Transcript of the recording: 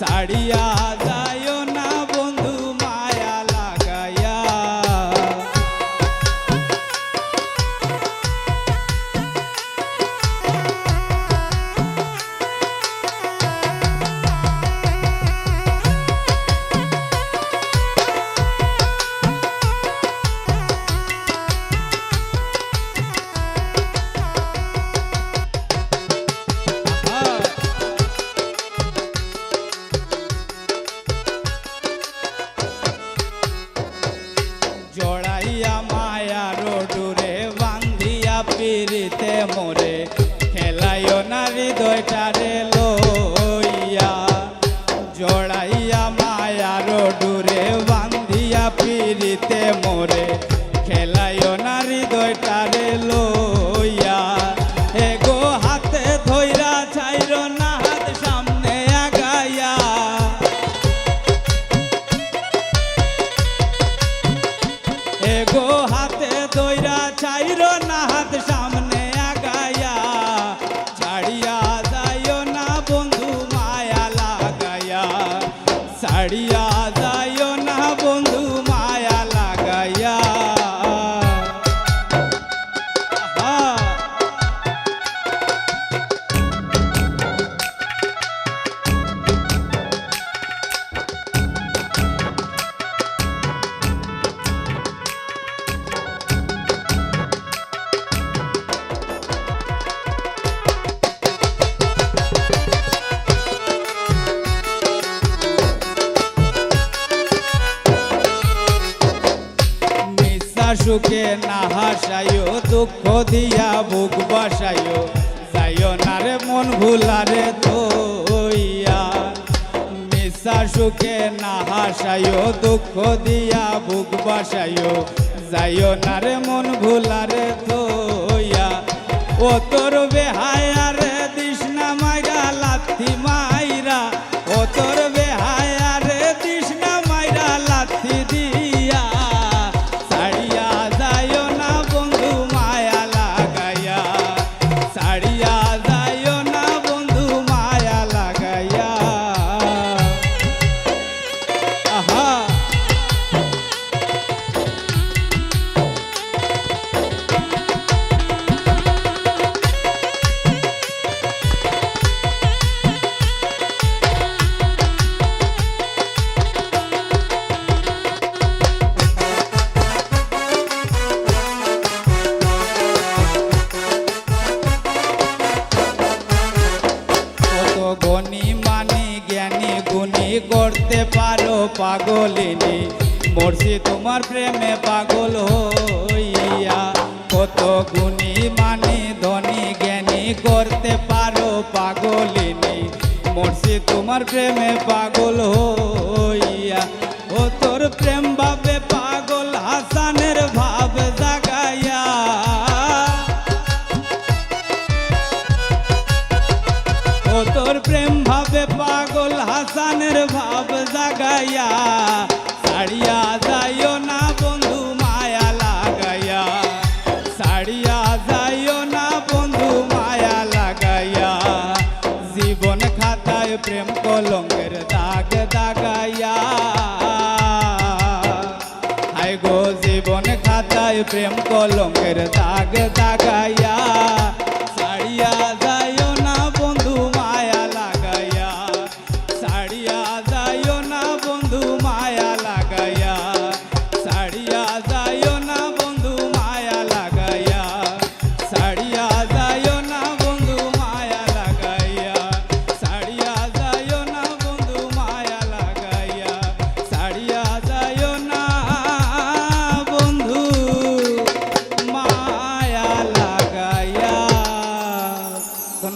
साड़िया जा হৃদয়টারে লইয়া জড়াইয়া মায়া রোডুরে বান্ধিয়া পিরিতে মোরে খেলাইও அடியா সুখে না হাসাইও, দুঃখ দিয়া বুক বাসাইও। যাইও না রে মন ভুলারে তৈয়া নিঃশ্বাস সুখে না হাসাইও, দুঃখ দিয়া বুক বাসাইও। যাইও না রে মন ভুলারে তৈয়া ও তোর বেহায়া করতে পারো পাগলিনী। মরছি তোমার প্রেমে পাগল হইয়া। কত গুণী মানি ধনী জ্ঞানী করতে পারো পাগলিনী। মরছি তোমার প্রেমে পাগল হইয়া। ও তোর প্রেম ভাবে পাগল হাসানের ভাব জাগাইয়া। ও তোর প্রেম ভাবে পাগল হাসানের ভাব জাগাইয়া সাড়িয়া যাইও না বন্ধু মায়া লাগাইয়া। সাড়িয়া যাইও না বন্ধু মায়া লাগাইয়া। জীবন খাতায় প্রেম কলঙ্কের দাগ দাগাইয়া হাই গো, জীবন খাতায় প্রেম কলঙ্কের দাগ দাগাইয়া